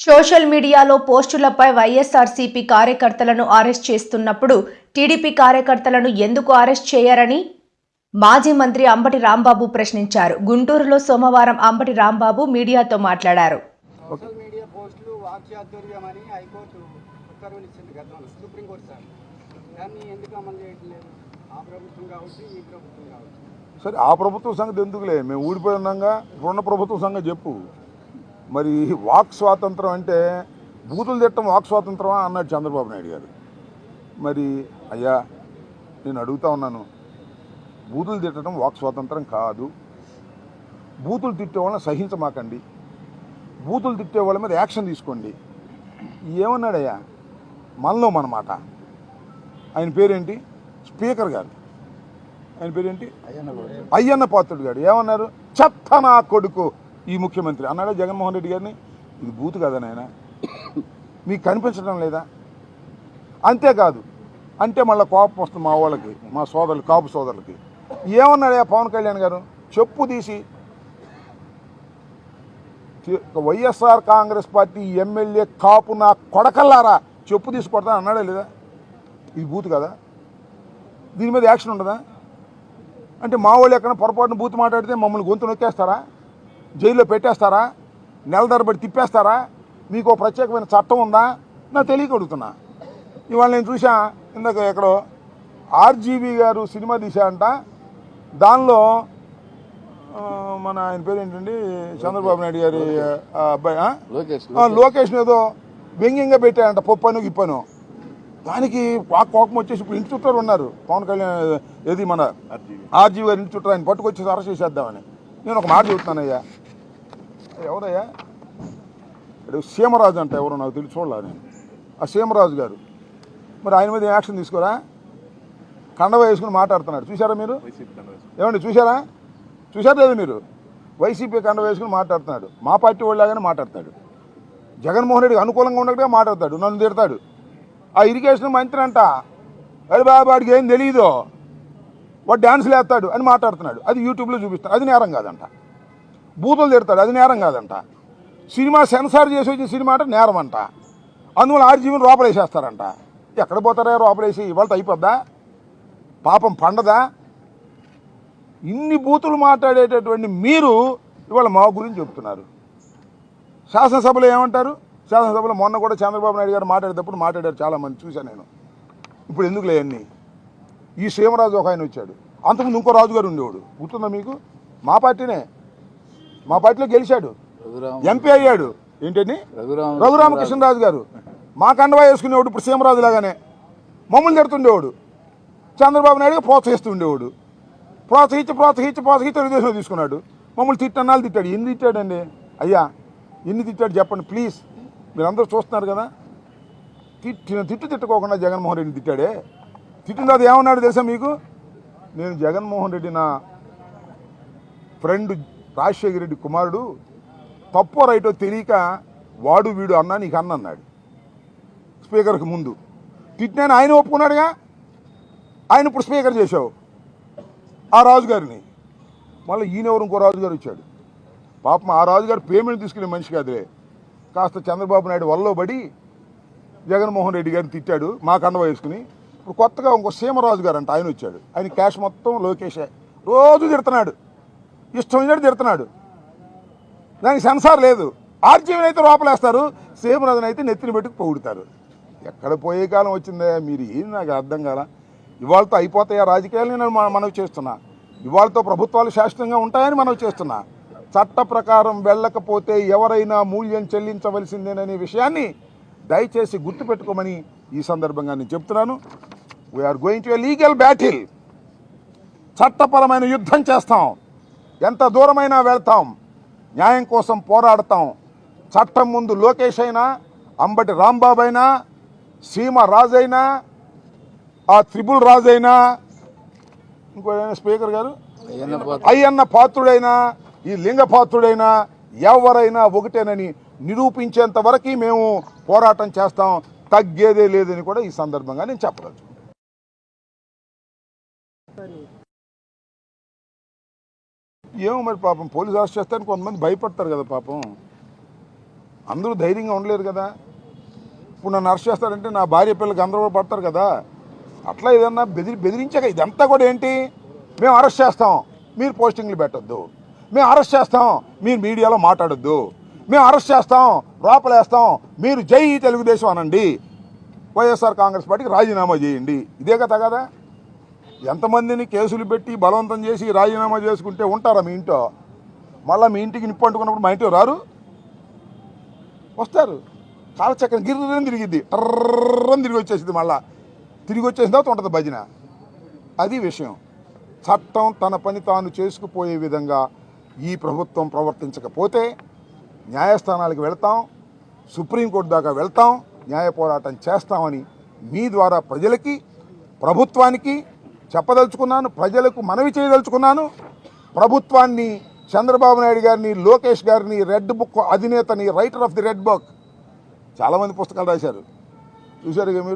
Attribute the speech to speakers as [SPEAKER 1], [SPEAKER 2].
[SPEAKER 1] Social మీడియాలో పోస్టులపై వైఎస్ఆర్సీపీ కార్యకర్తలను arrest చేస్తున్నప్పుడు టీడీపీ కార్యకర్తలను ఎందుకు అరెస్ట్ చేయరని మాజీ మంత్రి అంబటి రాంబాబు ప్రశ్నించారు. గుంటూరులో సోమవారం అంబటి రాంబాబు మీడియాతో మాట్లాడారు.
[SPEAKER 2] సరే. ఆ ప్రభుత్వం
[SPEAKER 3] సంగతి ఎందుకులే? మేము ఊడిపోయి ఉన్నాగా ఇప్పుడున్న ప్రభుత్వం సంగతి చెప్పు. మరి వాక్ స్వాతంత్రం అంటే బూతులు తిట్టడం వాక్ స్వాతంత్రమా అన్నాడు చంద్రబాబు నాయుడు గారు. మరి అయ్యా నేను అడుగుతా ఉన్నాను. బూతులు తిట్టడం వాక్ స్వాతంత్రం కాదు. బూతులు తిట్టే వాళ్ళని సహించమాకండి. బూతులు తిట్టే వాళ్ళ మీద యాక్షన్ తీసుకోండి. ఏమన్నాడయ్యా? మనలో మన మాట. ఆయన పేరేంటి? స్పీకర్ గారు. ఆయన పేరేంటి? అయ్యన్న పాత్రుడు. గారు. ఏమన్నారు? చెత్త నా కొడుకు. ఈ ముఖ్యమంత్రి అన్నాడా జగన్మోహన్ రెడ్డి గారిని? ఇది బూతు కదా నాయన? మీకు కనిపించడం లేదా? అంతేకాదు అంటే మళ్ళీ కోపం వస్తుంది మా వాళ్ళకి మా సోదరులు కాపు సోదరులకి. ఏమన్నాడు పవన్ కళ్యాణ్ గారు? చెప్పు తీసి. వైఎస్ఆర్ కాంగ్రెస్ పార్టీ ఎమ్మెల్యే కాపు నా కొడకల్లారా? చెప్పు తీసి కొడతా అన్నాడా లేదా? ఇది బూతు కదా? దీని మీద యాక్షన్ ఉండదా? అంటే మా వాళ్ళు ఎక్కడ పొరపాటున బూత్ మాట్లాడితే మమ్మల్ని గొంతు నొక్కేస్తారా? జైల్లో పెట్టేస్తారా? నెల తరబడి తిప్పేస్తారా? మీకు ఒక ప్రత్యేకమైన చట్టం ఉందా? నాకు తెలియక అడుగుతున్నా. ఇవాళ నేను చూసా ఇందాక ఎక్కడో ఆర్జీవి గారు సినిమా తీశారంట. దానిలో మన ఆయన పేరు ఏంటండి చంద్రబాబు నాయుడు గారి అబ్బాయి లోకేష్ ఏదో వ్యంగ్యంగా పెట్టారంట పప్పను గిప్పను. దానికి పాక కోపం వచ్చేసి ఇప్పుడు ఇంటి చుట్టూ ఉన్నారు. పవన్ కళ్యాణ్ ఏది మన ఆర్జీవి. గారి ఇంటి చుట్టూ ఆయన పట్టుకొచ్చేసి అరెస్ట్ చేసేద్దామని. నేను ఒక మాట చెబుతున్నానయ్యా. ఎవరయ్యా? ఇప్పుడు సీమరాజు అంట ఎవరో నాకు తెలిసి చూడలే నేను. ఆ సీమరాజు గారు. మరి ఆయన మీద యాక్షన్ తీసుకోరా? కండవ వేసుకుని మాట్లాడుతున్నాడు. చూసారా మీరు? ఏమండి చూసారా చూసారు లేదు మీరు? వైసీపీ కండ వేసుకుని మాట్లాడుతున్నాడు. మా పార్టీ వాళ్ళలాగానే మాట్లాడతాడు. జగన్మోహన్ రెడ్డికి అనుకూలంగా ఉన్నట్టుగా మాట్లాడతాడు. నన్ను తిడతాడు. ఆ ఇరిగేషన్ మంత్రి అంట బాబు వాడికి ఏం తెలియదు వాడు డ్యాన్స్లు వేస్తాడు అని మాట్లాడుతున్నాడు. అది యూట్యూబ్లో చూపిస్తాడు. అది నేరం కాదంట. బూతులు తిడతాడు. అది నేరం కాదంట. సినిమా సెన్సార్ చేసి వచ్చిన సినిమా అంటే నేరం అంట అందువల్ల ఆర్జీవిని లోపలేసేస్తారంట ఎక్కడ పోతారా లోపలేసి ఇవాళ అయిపోద్దా? పాపం పండదా? ఇన్ని బూతులు మాట్లాడేటటువంటి మీరు ఇవాళ మా గురించి చెప్తున్నారు శాసనసభలో ఏమంటారు? శాసనసభలో మొన్న కూడా చంద్రబాబు నాయుడు గారు మాట్లాడేటప్పుడు మాట్లాడారు చాలామంది. చూశాను నేను. ఇప్పుడు ఎందుకు లేవన్నీ ఈ సీమరాజు ఒక ఆయన వచ్చాడు. అంతకుముందు ఇంకో రాజు గారు ఉండేవాడు. గుర్తుందా మీకు? మా పార్టీనే. మా పార్టీలో గెలిచాడు. ఎంపీ అయ్యాడు. ఏంటని రఘురామకృష్ణరాజు గారు మా కండవా వేసుకునేవాడు ఇప్పుడు సీమరాజు లాగానే. మమ్మల్ని తిడుతుండేవాడు. చంద్రబాబు నాయుడు ప్రోత్సహిస్తూ ఉండేవాడు ప్రోత్సహించి ప్రోత్సహించి ప్రోత్సహించి తెలుగుదేశంలో తీసుకున్నాడు. మమ్మల్ని తిట్టన్నాళ్ళు తిట్టాడు. ఎన్ని తిట్టాడండి. అయ్యా ఎన్ని తిట్టాడు చెప్పండి ప్లీజ్. మీరందరూ చూస్తున్నారు కదా. తిట్టిన తిట్టు తిట్టుకోకుండా జగన్మోహన్ రెడ్డిని తిట్టాడే. తిట్టిన తర్వాత ఏమన్నాడు తెలుసా మీకు? నేను జగన్మోహన్ రెడ్డి నా ఫ్రెండ్ రాజశేఖర రెడ్డి కుమారుడు తప్పో రైటో తెలియక వాడు వీడు అన్నా నీకు అన్న అన్నాడు. స్పీకర్కి ముందు. తిట్టినాను ఆయన ఒప్పుకున్నాడుగా? ఆయన ఇప్పుడు స్పీకర్ చేశావు. ఆ రాజుగారిని. మళ్ళీ ఈయనెవరు ఇంకో రాజుగారు వచ్చాడు. పాపం ఆ రాజుగారు పేమెంట్ తీసుకునే మనిషి కాదులే. కాస్త చంద్రబాబు నాయుడు వల్ల పడి జగన్మోహన్ రెడ్డి గారిని తిట్టాడు మా కండవ వేసుకుని. ఇప్పుడు కొత్తగా ఇంకో సీమరాజు గారు అంట ఆయన వచ్చాడు. ఆయన క్యాష్ మొత్తం లోకేషే. రోజు తిడుతున్నాడు. ఇష్టం వచ్చినట్టు తిడుతున్నాడు. దానికి సెన్సార్ లేదు. ఆర్జీవిని అయితే లోపలేస్తారు. సీమరాజుని అయితే నెత్తిని పెట్టుకు పొగుడుతారు. ఎక్కడ పోయే కాలం వచ్చిందే? మీరు ఏం నాకు అర్థం కాల? ఇవాళతో అయిపోతాయా రాజకీయాలు? నేను మనవి చేస్తున్నా. ఇవాళతో ప్రభుత్వాలు శాశ్వతంగా ఉంటాయని మనవి చేస్తున్నా. చట్ట ప్రకారం వెళ్ళకపోతే ఎవరైనా మూల్యం చెల్లించవలసిందేననే విషయాన్ని దయచేసి గుర్తుపెట్టుకోమని ఈ సందర్భంగా నేను చెప్తున్నాను. We are going to a legal battle చట్టపరమైన యుద్ధం చేస్తాం. ఎంత దూరమైనా వెళ్తాం. న్యాయం కోసం పోరాడతాం. చట్టం ముందు లోకేష్ అయినా అంబటి రాంబాబు అయినా సీమ రాజైనా ఆ త్రిబుల్ రాజైనా ఇంకో స్పీకర్ గారు? అయ్యన్న పాత్రుడైనా ఈ లింగ పాత్రుడైనా ఎవరైనా ఒకటేనని నిరూపించేంత వరకు మేము పోరాటం చేస్తాం. తగ్గేదే లేదని కూడా ఈ సందర్భంగా నేను చెప్పదలుచు ఏమో మరి పాపం పోలీస్ అరెస్ట్ చేస్తారని కొంతమంది భయపడతారు కదా పాపం. అందరూ ధైర్యంగా ఉండలేరు కదా. ఇప్పుడు నన్ను అరెస్ట్ చేస్తారంటే నా భార్య పిల్లలు గందరగోళ పడతారు కదా. అట్లా ఏదన్నా బెదిరి బెదిరించాక ఇదంతా కూడా ఏంటి? మేము అరెస్ట్ చేస్తాం. మీరు పోస్టింగ్లు పెట్టొద్దు. మేము అరెస్ట్ చేస్తాం. మీరు మీడియాలో మాట్లాడొద్దు. మేము అరెస్ట్ చేస్తాం. లోపలేస్తాం. మీరు జై తెలుగుదేశం అనండి. వైఎస్ఆర్ కాంగ్రెస్ పార్టీకి రాజీనామా చేయండి. ఇదే కదా కదా? ఎంతమందిని కేసులు పెట్టి బలవంతం చేసి రాజీనామా చేసుకుంటే ఉంటారా మీ ఇంట్లో? మళ్ళీ మీ ఇంటికి నిప్పు అంటుకున్నప్పుడు మా ఇంటికి రారు? వస్తారు. కాలచక్రం గిర్రని తిరిగిద్ది. టర్రం తిరిగి వచ్చేసింది మళ్ళా తిరిగి వచ్చేసిన తర్వాత ఉంటుంది భజన అది విషయం చట్టం తన పని తాను చేసుకుపోయే విధంగా ఈ ప్రభుత్వం ప్రవర్తించకపోతే న్యాయస్థానాలకు వెళ్తాం సుప్రీంకోర్టు దాకా వెళ్తాం న్యాయ పోరాటం చేస్తామని మీ ద్వారా ప్రజలకి ప్రభుత్వానికి చెప్పదలుచుకున్నాను ప్రజలకు మనవి చేయదలుచుకున్నాను. ప్రభుత్వాన్ని చంద్రబాబు నాయుడు గారిని లోకేష్ గారిని red book అధినేతని writer of the red book చాలామంది పుస్తకాలు రాశారు. చూశారుగా మీరు?